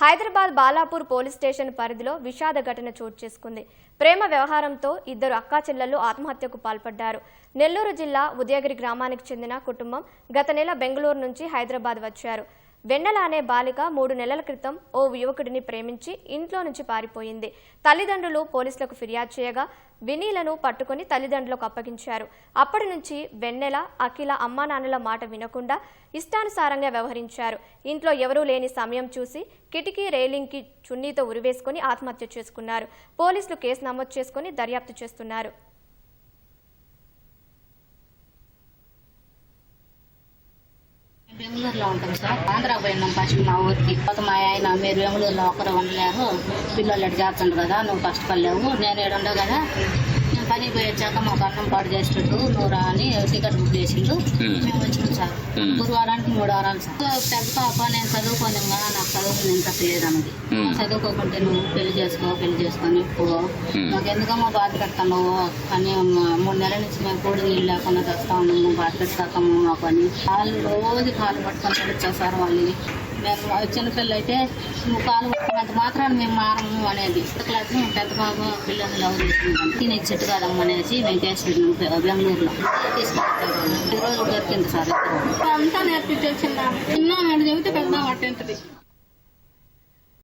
Hyderabad Balapur police station పరిధిలో విషాద ఘటన చోటు చేసుకుంది. ప్రేమ వ్యవహారంతో ఇద్దరు అక్కా చెల్లెళ్ళు ఆత్మహత్యకు పాల్పడ్డారు. నెల్లూరు జిల్లా ఉదయగిరి గ్రామానికి చెందిన కుటుంబం గత నెల బెంగళూరు నుంచి హైదరాబాద్ వచ్చారు. వెన్నెల అనే బాలిక మూడు నెలల క్రితం ఓ యువకుడిని ప్రేమించి ఇంట్లో నుంచి పారిపోయింది. తల్లిదండ్రులు పోలీసులకు ఫిర్యాదు చేయగా వినీలను పట్టుకుని తల్లిదండ్రులకు అప్పగించారు. అప్పటి నుంచి వెన్నెల అఖిల అమ్మా నాన్నల మాట వినకుండా ఇష్టానుసారంగా వ్యవహరించారు. ఇంట్లో ఎవరూ లేని సమయం చూసి కిటికీ రైలింగ్కి చున్నీతో ఉరివేసుకుని ఆత్మహత్య చేసుకున్నారు. పోలీసులు కేసు నమోదు చేసుకుని దర్యాప్తు చేస్తున్నారు. బెంగళూరులో ఉంటాం సార్. ఆంధ్ర పోయినాం ఫస్ట్ మా ఊరికి. తర్వాత మా ఆయన మీరు బెంగళూరులో ఒక్కరు ఉండలేరు పిల్లలు ఎటు చేస్తుండ్రు కదా నువ్వు కష్టపడలేవు నేను ఏడు ఉండవు కదా. నేను పనికి పోయి వచ్చాక మాకు అన్నం పాడు చేసేటట్టు నువ్వు రా అని టికెట్ బుక్ చేసిండు మేము వచ్చినాం సార్. గురువారానికి మూడు వారాలు సార్. పెద్ద పాప నేను చదువుకోలేం కదా నాకు చదువుకుని ఇంట్రెస్ట్ లేదన్నది చదువుకోకుంటే నువ్వు పెళ్ళి చేసుకో పెళ్ళి చేసుకొని పో. మాకు ఎందుకమ్మా బాధ పెడతావు అని మా- మూడు నెలల నుంచి మేము కూడి నీళ్ళు లేకుండా తెస్తా ఉన్నాము బాధ పెట్టాకమ్మ మాకు అని. వాళ్ళు రోజు కాలు పట్టుకొని వచ్చారు సార్ వాళ్ళు మేము చిన్నపిల్ల అయితే నువ్వు కాలు పట్టుకున్నంత మాత్రాన్ని మేము మారము అనేది. క్లాస్ పెద్ద బాబు పిల్లల్ని లవ్ చేసుకుంటాం తిని చెట్టు కాదమ్మ అనేసి మేము కేసు పెట్టినాం బె- బెంగళూరులో. తీసుకొచ్చారు ఈ రోజు దొరికింది సార్. అంతా నేర్పించేసిందా చిన్న. చెబితే పెద్ద పట్టేంటది